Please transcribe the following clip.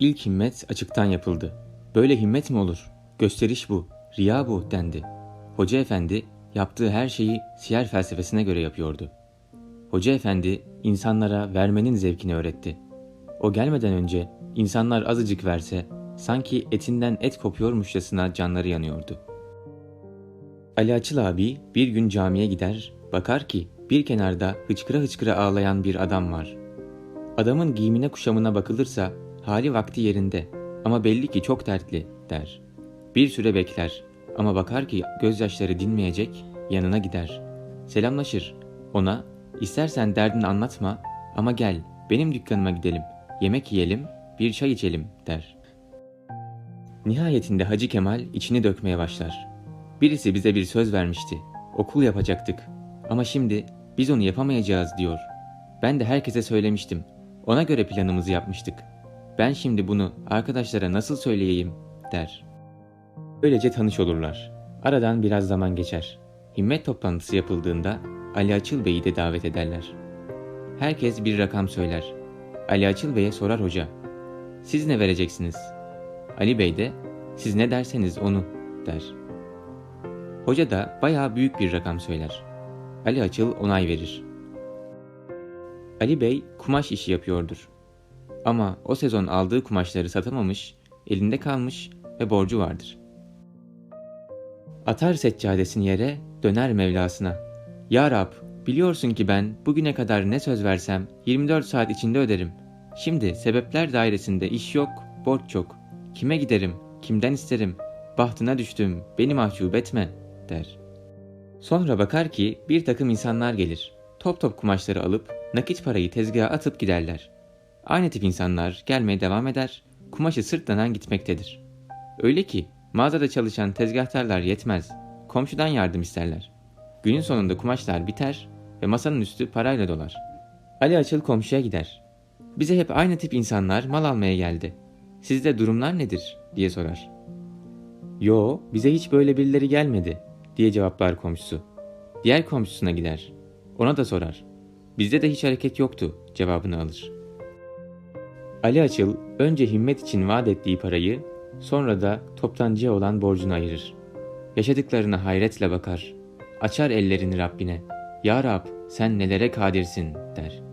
İlk himmet açıktan yapıldı. Böyle himmet mi olur? Gösteriş bu, riya bu dendi. Hoca efendi yaptığı her şeyi siyer felsefesine göre yapıyordu. Hoca efendi insanlara vermenin zevkini öğretti. O gelmeden önce insanlar azıcık verse sanki etinden et kopuyormuşçasına canları yanıyordu. Ali Açıl abi bir gün camiye gider, bakar ki bir kenarda hıçkıra hıçkıra ağlayan bir adam var. Adamın giyimine kuşamına bakılırsa hali vakti yerinde ama belli ki çok dertli der. Bir süre bekler ama bakar ki gözyaşları dinmeyecek yanına gider. Selamlaşır. Ona istersen derdini anlatma ama gel benim dükkanıma gidelim. Yemek yiyelim, bir çay içelim der. Nihayetinde Hacı Kemal içini dökmeye başlar. Birisi bize bir söz vermişti. Okul yapacaktık. Ama şimdi biz onu yapamayacağız diyor. Ben de herkese söylemiştim. Ona göre planımızı yapmıştık. Ben şimdi bunu arkadaşlara nasıl söyleyeyim der. Böylece tanış olurlar. Aradan biraz zaman geçer. Himmet toplantısı yapıldığında Ali Açıl Bey'i de davet ederler. Herkes bir rakam söyler. Ali Açıl Bey'e sorar hoca. Siz ne vereceksiniz? Ali Bey de siz ne derseniz onu der. Hoca da bayağı büyük bir rakam söyler. Ali Açıl onay verir. Ali Bey kumaş işi yapıyordur. Ama o sezon aldığı kumaşları satamamış, elinde kalmış ve borcu vardır. Atar seccadesini yere, döner Mevlasına. Ya Rab, biliyorsun ki ben bugüne kadar ne söz versem 24 saat içinde öderim. Şimdi sebepler dairesinde iş yok, borç çok. Kime giderim, kimden isterim, bahtına düştüm, beni mahcup etme, der. Sonra bakar ki bir takım insanlar gelir. Top top kumaşları alıp nakit parayı tezgaha atıp giderler. Aynı tip insanlar gelmeye devam eder, kumaşı sırtlanan gitmektedir. Öyle ki mağazada çalışan tezgahtarlar yetmez, komşudan yardım isterler. Günün sonunda kumaşlar biter ve masanın üstü parayla dolar. Ali Açıl komşuya gider. Bize hep aynı tip insanlar mal almaya geldi. Sizde durumlar nedir diye sorar. Yo bize hiç böyle birileri gelmedi diye cevaplar komşusu. Diğer komşusuna gider. Ona da sorar. Bizde de hiç hareket yoktu cevabını alır. Ali Açıl önce himmet için vaat ettiği parayı sonra da toptancıya olan borcunu ayırır. Yaşadıklarına hayretle bakar. Açar ellerini Rabbine. Ya Rab sen nelere kadirsin der.